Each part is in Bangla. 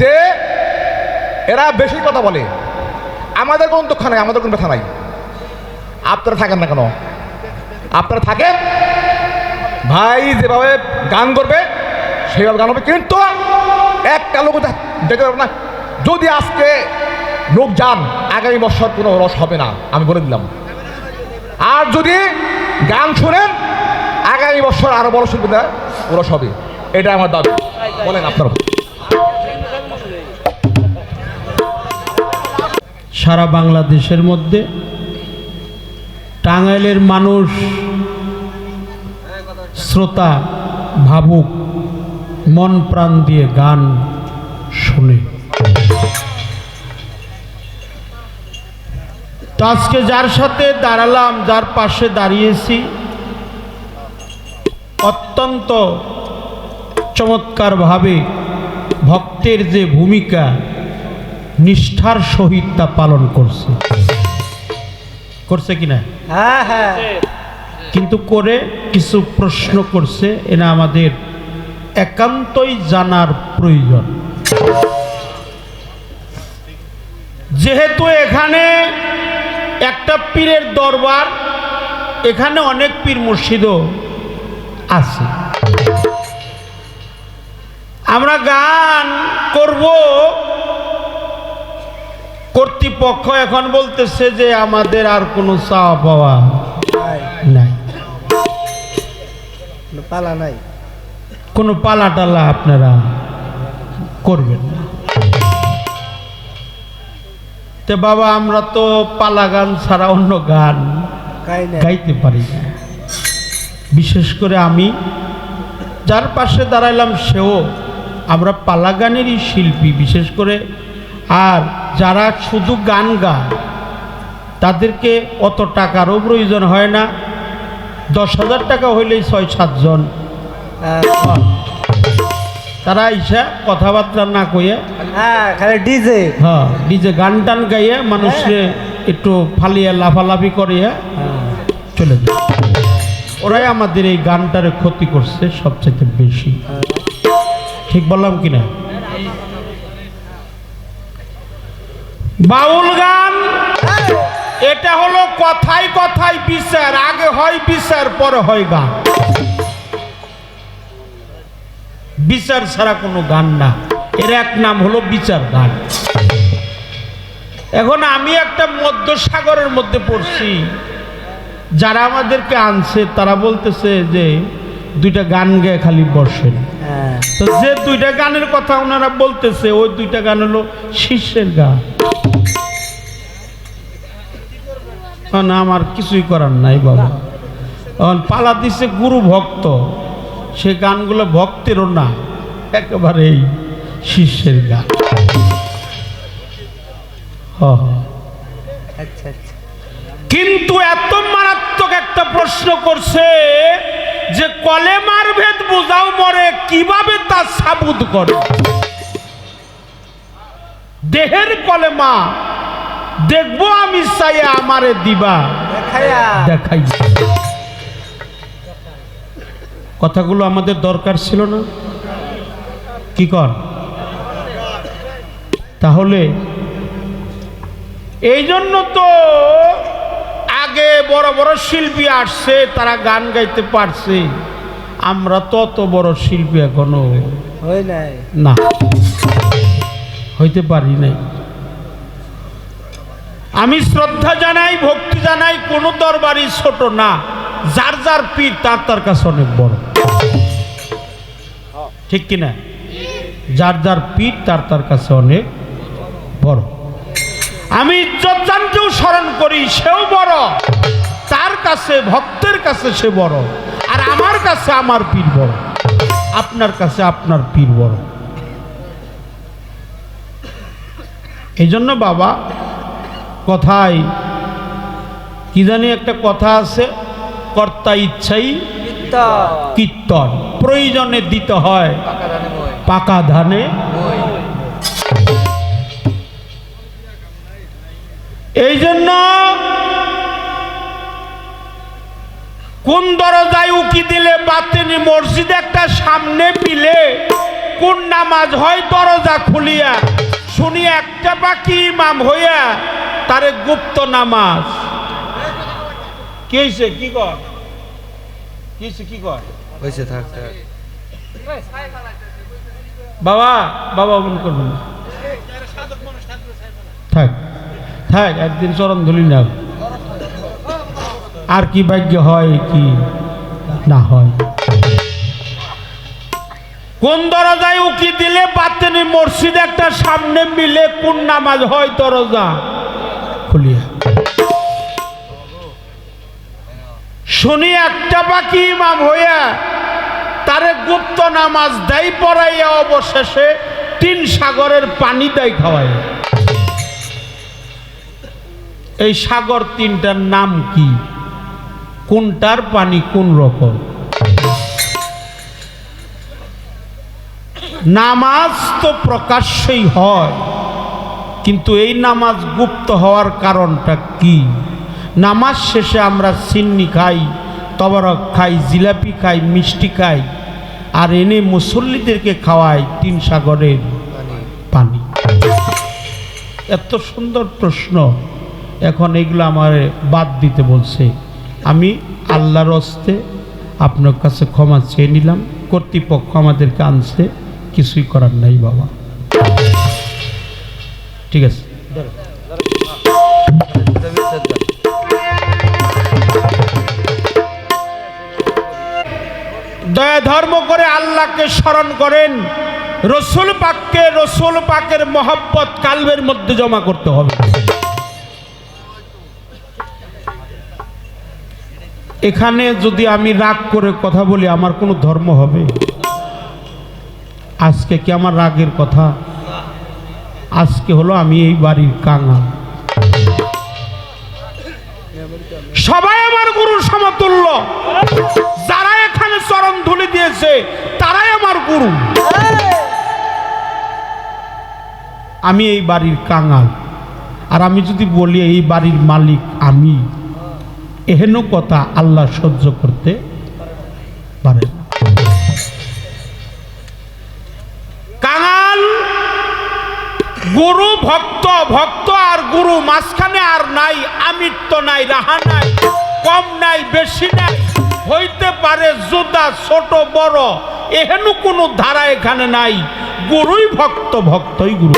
যে এরা বেশি কথা বলে। আমাদের কোনো দুঃখ নাই, আমাদের কোনো ব্যথা নাই। আপনারা থাকেন না কেন? আপনারা থাকেন? ভাই যেভাবে গান করবে সেইভাবে গান হবে। কিন্তু একটা লোক দেখ- দেখতে পারবে না, যদি আজকে লোক যান, আগামী বছর কোনো রস হবে না, আমি বলে দিলাম। আর যদি গান শোনেন, আগামী বছর আরও বড় শিল্পীরা রস হবে। এটা আমার দাবি। বলেন আপনারা সারা বাংলাদেশের মধ্যে। টাঙ্গাইলের মানুষ শ্রোতা ভাবুক, মন প্রাণ দিয়ে গান শুনে। তো আজকে যার সাথে দাঁড়ালাম, যার পাশে দাঁড়িয়েছি, অত্যন্ত চমৎকারভাবে ভক্তের যে ভূমিকা নিষ্ঠার সহিত তা পালন করছে। করছে কিনা? হ্যাঁ হ্যাঁ। কিন্তু করে কিছু প্রশ্ন করছে এনা আমাদের একান্তই জানার প্রয়োজন। যেহেতু এখানে একটা পীরের দরবার এখানে অনেক পীর মুর্শিদও আছে। আমরা গান করব কর্তৃপক্ষ এখন বলতেছে যে আমাদের আর কোনো চাওয়া পাওয়া নাই। পালা নাই? কোনো পালা টালা আপনারা করবেন না। তো বাবা আমরা তো পালা গান ছাড়া অন্য গান গাই গাইতে পারি না। বিশেষ করে আমি যার পাশে দাঁড়াইলাম সেও। আমরা পালা গানেরই শিল্পী বিশেষ করে আর যারা শুধু গান গায় তাদেরকে অত টাকারও প্রয়োজন হয় না। দশ হাজার টাকা হইলেই ছয় সাতজন হ্যাঁ, তারা আইসা কথাবার্তা না কইয়া হ্যাঁ খালি ডিজে। হ্যাঁ নিজে গান টান গাইয়ে মানুষকে একটু ফালিয়ে লাফালাফি করিয়ে চলে যায়। ওরাই আমাদের এই গানটারে ক্ষতি করছে সবচেয়ে বেশি। ঠিক বললাম কিনা? বাউল গান? এটা হলো কথাই কথাই বিচার আগে হয় বিচার পরে হয় গান। বিচার ছাড়া কোনো গান না। এর এক নাম হলো বিচার গান। এখন আমি একটা মধ্য সাগরের মধ্যে পড়ছি। যারা আমাদেরকে আনছে তারা বলতেছে যে দুইটা গান গেয়ে খালি বসেন। হ্যাঁ তো যে দুইটা গানের কথা ওনারা বলতেছে ওই দুইটা গান হলো শিষ্যের গান। না আমার কিছুই করার নাই বাবা। এখন পালা দিছে গুরু ভক্ত সে গানগুলো ভক্তেরও না একেবারে এই শিষ্যের গান। আচ্ছা আচ্ছা। কিন্তু এত মারাত্মক একটা প্রশ্ন করছে যে কলেমার ভেদ বোঝাও মরে কীভাবে তা সাবুত করে? দেহের কলেমা দেখব আমি চাই আমারে দিবা। দেখাই। কথাগুলো আমাদের দরকার ছিল না? কি কর? তাহলে এই জন্য তো আগে বড় বড় শিল্পী আসছে তারা গান গাইতে পারছে। আমরা তো অত বড় শিল্পী এখনও না। হইতে পারি নাই। আমি শ্রদ্ধা জানাই ভক্তি জানাই কোনো দরবারই ছোট না। যার যার পীর তার তার কাছে অনেক বড়। ঠিক কিনা? যার যার পীর তার তার কাছে অনেক বড়। আমি ইজ্জতজানকেও স্মরণ করি সেও বড়। তার কাছে ভক্তের কাছে সে বড়। আর আমার কাছে আমার পীর বড়। আপনার কাছে আপনার পীর বড়। এই জন্য বাবা কথায় কি জানি একটা কথা আছে কর্তা ইচ্ছাই কীর্তন। প্রয়োজনে দিতে হয়। পাকা ধানে এই জন্য কোন দরজায় উকি দিলে বাতেনি মসজিদ একটা সামনে পিলে কোন নামাজ হয় দরজা খুলিয়া? শুনি একটা বাকি ইমাম হইয়া তারে গুপ্ত নামাজ। কি হয়েছে কি কর? কি হয়েছে কি কর? হয়েছে থাক থাক। বাবা বাবা মন করবেন না। থাক থাক, একদিন চরণ ধুলি না আর কি ভাগ্য হয় কি না হয়। কোন দরজায় উকি দিলে বাতেনি মসজিদ একটা সামনে মিলে কোন নামাজ হয় দরজা? খুলিয়া। শুনি একটা বাকি ইমাম হইয়া তারে গুপ্ত নামাজ দেয় পড়াইয়া অবশেষে তিন সাগরের পানি দেয় খাওয়ায় এই সাগর তিনটার নাম কি? কোনটার পানি কোন রকম? নামাজ তো প্রকাশ্যই হয়, কিন্তু এই নামাজ গুপ্ত হওয়ার কারণটা কি? নামাজ শেষে আমরা সিন্নি খাই, তবরক খাই, জিলাপি খাই, মিষ্টি খাই, আর এনে মুসল্লিদেরকে খাওয়াই তিন সাগরের পানি। এত সুন্দর প্রশ্ন। এখন এগুলো আমার বাদ দিতে বলছে। আমি আল্লাহর হস্তে আপনার কাছে ক্ষমা চেয়ে নিলাম, কর্তৃপক্ষ আমাদেরকে আনছে, কিছুই করার নাই বাবা। ঠিক আছে। দয়া ধর্ম করে আল্লাহকে স্মরণ করেন, রসুল পাককে, রসুল পাকের মহব্বত কালবের মধ্যে জমা করতে হবে। এখানে যদি আমি রাগ করে কথা বলি, আমার কোনো ধর্ম হবে? আজকে কি আমার রাগের কথা? আজকে হলো আমি এই বাড়ির কাঙাল। সবাই আমার গুরু সমতুল্য। যারা এখানে চরণ ধুলি দিয়েছে, তারাই আমার গুরু। আমি এই বাড়ির কাঙাল। আর আমি যদি বলি, এই বাড়ির মালিক আমি। এহেন কথা আল্লাহ সহ্য করতে পারে। কাঙাল, গুরু ভক্ত ভক্ত আর গুরু মাঝখানে আর নাই, আমিত্ব নাই, রাহা নাই, কম নাই, বেশি নাই, হইতে পারে জোদা ছোট, বড়, এহেন কোনো ধারা এখানে নাই গুরুই ভক্ত, ভক্তই গুরু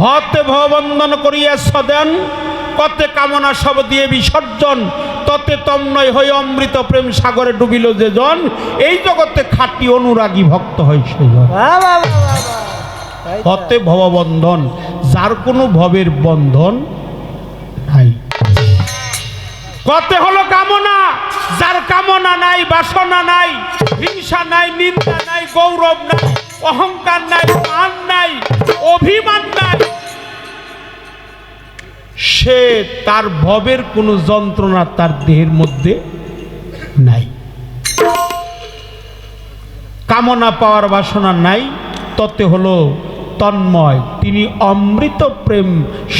ভতে ভবন্দন করিয়া সদেন কতে কামনা সব দিয়ে বিসর্জন ততে তন্ময় হয়ে অমৃত প্রেম সাগরে ডুবিল যে জন এই জগতে খাঁটি অনুরাগী ভক্ত হয় সেজন বাহ, বাহ, বাহ, বাহ, বাহ। তাই তো। হতে ভববন্ধন যার কোনো ভবের বন্ধন নাই কতে হলো কামনা যার কামনা নাই বাসনা নাই হিংসা নাই নিন্দা নাই গৌরব নাই অহংকার নাই মান নাই অভিমান নাই সে তার ভবের কোনো যন্ত্রণা তার দেহের মধ্যে নাই। কামনা পাওয়ার বাসনা নাই, ততে হলো তন্ময়। তিনি অমৃত প্রেম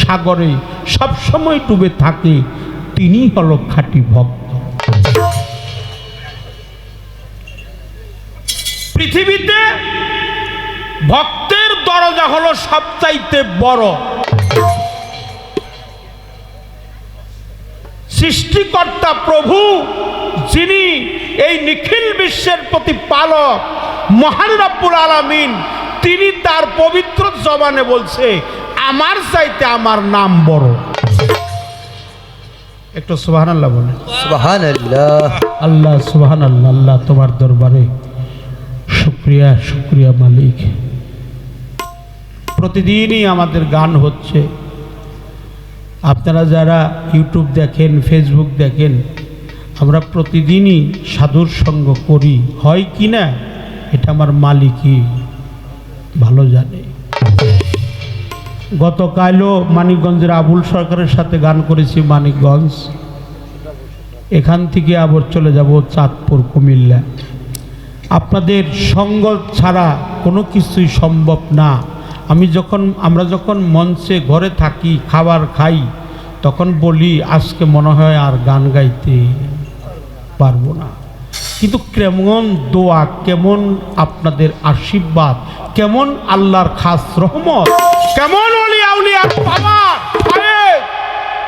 সাগরে সবসময় ডুবে থাকে, তিনি হলো খাঁটি ভক্ত। পৃথিবীতে ভক্তের দরজা হলো সবচাইতে বড়। সৃষ্টিকর্তা প্রভু যিনি এই নিখিল বিশ্বের প্রতি পালক মহান রব্বুল আলামিন তিনি তার পবিত্র জবানে বলছে আমার চাইতে আমার নাম বড়। একটু সুবাহান আল্লাহ বলে সুবহান আল্লাহ আল্লাহ সুবাহান আল্লাহ আল্লাহ তোমার দরবারে শুক্রিয়া শুক্রিয়া মালিক। প্রতিদিনই আমাদের গান হচ্ছে। আপনারা যারা ইউটিউব দেখেন ফেসবুক দেখেন, আমরা প্রতিদিনই সাধুর সঙ্গ করি। হয় কি না, এটা আমার মালিকই ভালো জানে। গতকালও মানিকগঞ্জের আবুল সরকারের সাথে গান করেছি মানিকগঞ্জ। এখান থেকে আবার চলে যাব চাঁদপুর, কুমিল্লা। আপনাদের সঙ্গ ছাড়া কোনো কিছুই সম্ভব না। আমি যখন, আমরা যখন মঞ্চে ঘরে থাকি, খাবার খাই, তখন বলি, আজকে মনে হয় আর গান গাইতে পারব না। কিন্তু কেমন দোয়া, কেমন আপনাদের আশীর্বাদ, কেমন আল্লাহর খাস রহমত, কেমন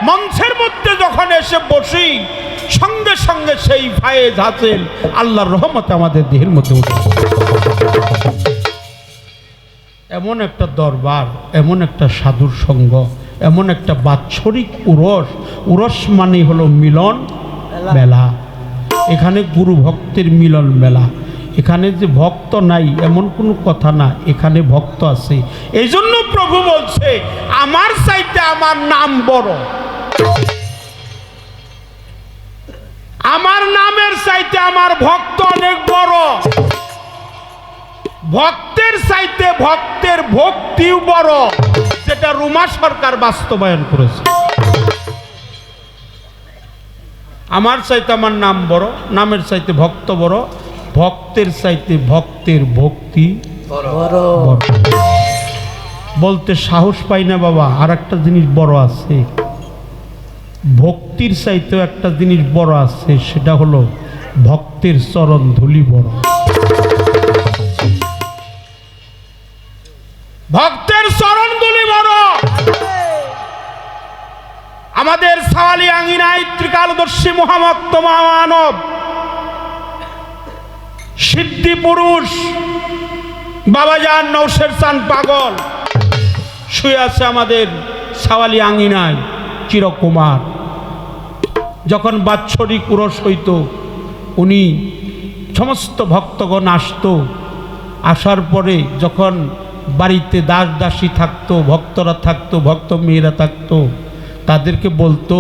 মঞ্চের মধ্যে যখন এসে বসি, সঙ্গে সঙ্গে সেই ফায়েজ হাসেল আল্লাহর রহমত আমাদের দেহের মধ্যে উঠে। এমন একটা দরবার এমন একটা সাধুর সঙ্গ এমন একটা বাৎসরিক উরস উরস মানে হলো মিলন মেলা। এখানে গুরু ভক্তের মিলন মেলা। এখানে যে ভক্ত নাই এমন কোনো কথা না এখানে ভক্ত আছে। এই জন্য প্রভু বলছে আমার চাইতে আমার নাম বড়। আমার নামের চাইতে আমার ভক্ত অনেক বড়। ভক্তের চাইতে ভক্তের ভক্তিও বড়। যেটা রুমা সরকার বাস্তবায়ন করেছে। আমার চাইতে আমার নাম বড় নামের চাইতে ভক্ত বড় ভক্তের চাইতে ভক্তের ভক্তি বড়। বড়। বলতে সাহস পাই না বাবা আর একটা জিনিস বড় আছে। ভক্তির চাইতেও একটা জিনিস বড় আছে সেটা হলো ভক্তের চরণ ধুলি বড়। ভক্তের চরণ ধুলি বড়। আমাদের সাওয়ালি আঙিনায় ত্রিকালদর্শী মহামক্ত মহামানব, সিদ্ধি পুরুষ বাবাজান নৌশের চান পাগল, শুয়ে আছে আমাদের সাওয়ালি আঙিনায় চিরকুমার। যখন বাৎসরিক উরস হইত, উনি সমস্ত ভক্তগণ আসতো, আসার পরে যখন বাড়িতে দাস দাসী থাকতো, ভক্তরা থাকতো, ভক্ত মেয়েরা থাকতো, তাদেরকে বলতো,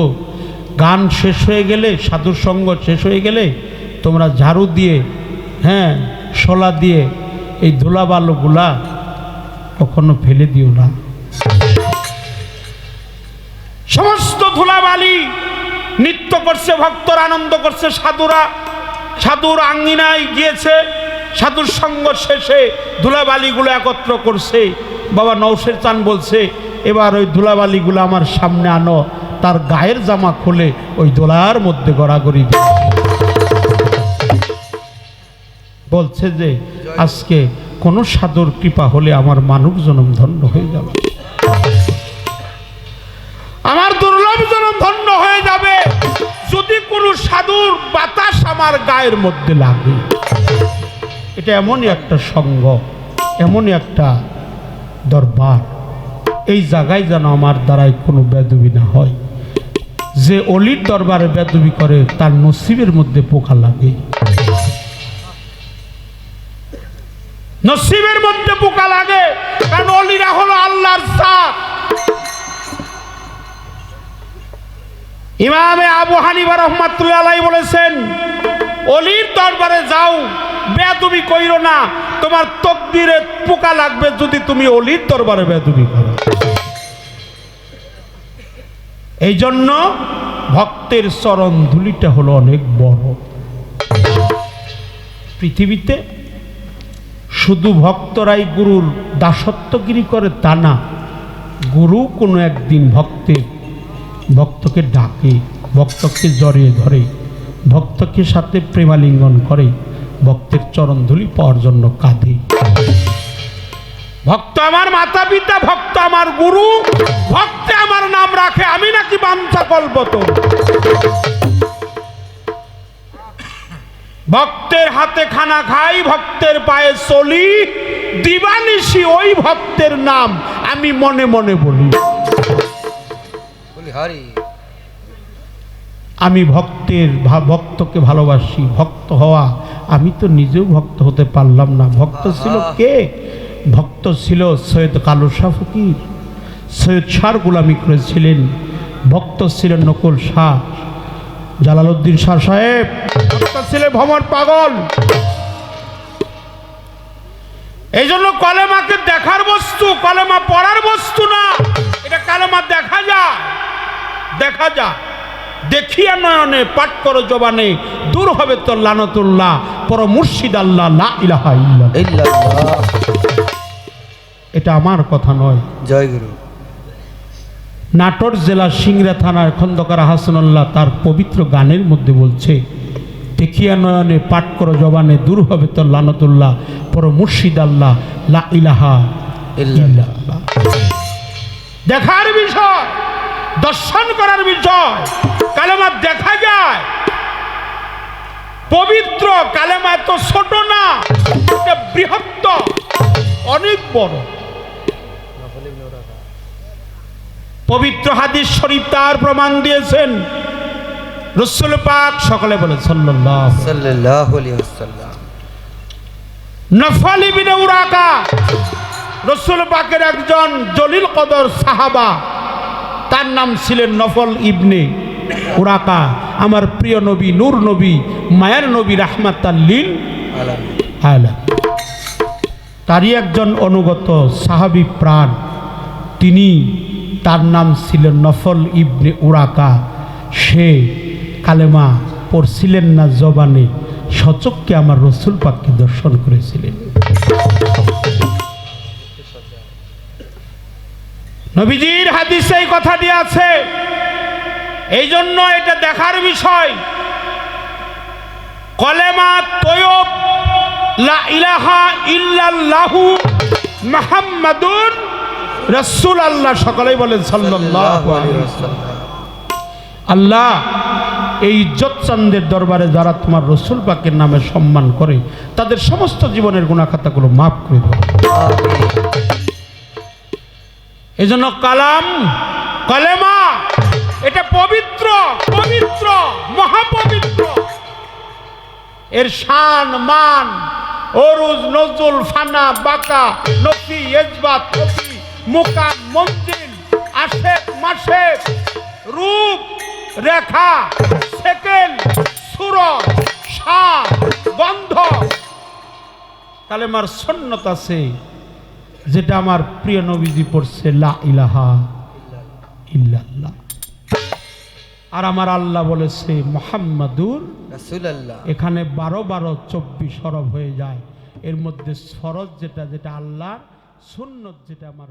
গান শেষ হয়ে গেলে সাধুর সঙ্গ শেষ হয়ে গেলে তোমরা ঝাড়ু দিয়ে হ্যাঁ শোলা দিয়ে এই ধুলা বালুগুলা কখনো ফেলে দিও না। সমস্ত ধুলাবালি নৃত্য করছে, ভক্তরা আনন্দ করছে, সাধুরা, সাধুর আঙ্গিনায় গিয়েছে। সাধুর সঙ্গ শেষে ধুলাবালিগুলো একত্র করছে। বাবা নৌশের চান বলছে, এবার ওই ধুলাবালিগুলো আমার সামনে আনো, তার গায়ের জামা খুলে ওই দোলার মধ্যে গড়াগড়ি বলছে যে, আজকে কোনো সাধুর কৃপা হলে আমার মানব জনম ধন্য হয়ে যাবে। আমার দুর্লভ জনম ধন্য হয়ে যাবে যদি কোনো সাধুর বাতাস আমার গায়ের মধ্যে লাগে। এটা এমনই একটা সঙ্গ, এমনই একটা দরবার। এই জায়গায় যেন আমার দ্বারাই কোনো বেদবি না হয়। যে অলির দরবারে বেদবি করে, তার নসিবের মধ্যে পোকা লাগে। নসিবের মধ্যে পোকা লাগে, কারণ অলিরা হলো আল্লাহর সাপ ইমামে আবু হানিফা রহমাতুল্লাহ বলেছেন, অলির দরবারে যাও। বেদবি কইরো না। তোমার তকদিরে পোকা লাগবে যদি তুমি অলির দরবারে বেদবি করো। এই জন্য ভক্তের চরণ ধুলিটা হলো অনেক বড়। পৃথিবীতে শুধু ভক্তরাই গুরুর দাসত্বগিরি করে তা না, গুরু কোনো একদিন ভক্তের, ভক্তকে ডাকে, ভক্তকে জড়িয়ে ধরে, ভক্তকে সাথে প্রেমালিঙ্গন করে। ভক্তের চরণধুলি পাওয়ার জন্য কাঁদে ভক্ত আমার মাতা পিতা ভক্ত আমার গুরু ভক্তে আমার নাম রাখে আমি নাকি বাঞ্ছা কল্পত ভক্তের হাতে খানা খাই ভক্তের পায়ে চলি দিবানিশি ওই ভক্তের নাম আমি মনে মনে বলি। বলি আমি ভক্তের ভক্তকে ভালোবাসি ভক্ত হওয়া আমি তো নিজেও ভক্ত হতে পারলাম না। ভক্ত ছিল কে? ভক্ত ছিল সৈয়দ কালু শাহ ফকির। সৈয়দ শাহর গোলামি করেছিলেন। ভক্ত ছিলেন নকুল শাহ। জালালউদ্দিন শাহ সাহেব ভক্ত ছিলেন ভ্রমণ পাগল। এই জন্য কলেমাকে দেখার বস্তু কলেমা পড়ার বস্তু না। এটা কালেমা দেখা যায়। দেখা যা দেখিয়া নয়নে পাঠ করো জবানে দূর হবে তোর লানতুল্লাহ পর মুর্শিদ আল্লাহ লা ইলাহা ইল্লাল্লাহ। এটা আমার কথা নয়। জয় গুরু। নাটোর জেলার সিংড়া থানার খন্দকার হাসানুল্লাহ তার পবিত্র গানের মধ্যে বলছে দেখিয়া নয়নে পাঠ করো জবানে দূর হবে তো লানতুল্লাহ পর মুর্শিদ আল্লাহ লা ইলাহা। ইল্লাল্লাহ। দেখার বিষয়। দর্শন করার বিষয় কালেমা দেখা যায়। পবিত্র কালেমা এত ছোট না এটা বৃহত্তর অনেক বড়। পবিত্র হাদিস শরীফ তার প্রমাণ দিয়েছেন। রসুল পাক সকলে বলে নফল ইবনে উরাকা রসুল পাকের একজন জলিল কদর সাহাবা। তার নাম ছিলেন নফল ইবনে উরাকা। আমার প্রিয় নবী, নূর নবী, মায়ার নবী রাহমাতাল্লিল তারই একজন অনুগত সাহাবী প্রাণ। তিনি তার নাম ছিলেন নফল ইবনে উরাকা। সে কালেমা পড়ছিলেন না জবানে। সচককে আমার রসুল পাককে দর্শন করেছিলেন। নবীজির হাদিসে এই কথাটি আছে। এই জন্য এটা দেখার বিষয়। কলেমা তৈব লা ইলাহা ইল্লাল্লাহু মুহাম্মাদুর রাসূল আল্লাহ সকলেই বলেন সাল্লাল্লাহু আলাইহি ওয়াসাল্লাম। আল্লাহ এই ইজ্জত চান্দের দরবারে যারা তোমার রসুল পাকের নামে সম্মান করে, তাদের সমস্ত জীবনের গুণাখাতাগুলো মাফ করে দেবো এজন্য কালাম, কলেমা, এটা পবিত্র পবিত্র, মহাপবিত্র। এর শান, মান অরুজ নজরুল, ফানা, বাকা, নফি, এজবাত, কফি মুকাম মঞ্জিল, আশেক মাসেক রূপ, রেখা, সেকেন্ড সুর সাপ গন্ধ কালেমার সন্ন্যত আছে। যেটা আমার প্রিয় নবীজি পড়ছে লা ইলাহা ইল্লাল্লাহ। আর আমার আল্লাহ বলেছে মোহাম্মদুর এখানে বারো বারো চব্বিশ সরব হয়ে যায়। এর মধ্যে সরজ যেটা যেটা আল্লাহ সুন্নত যেটা আমার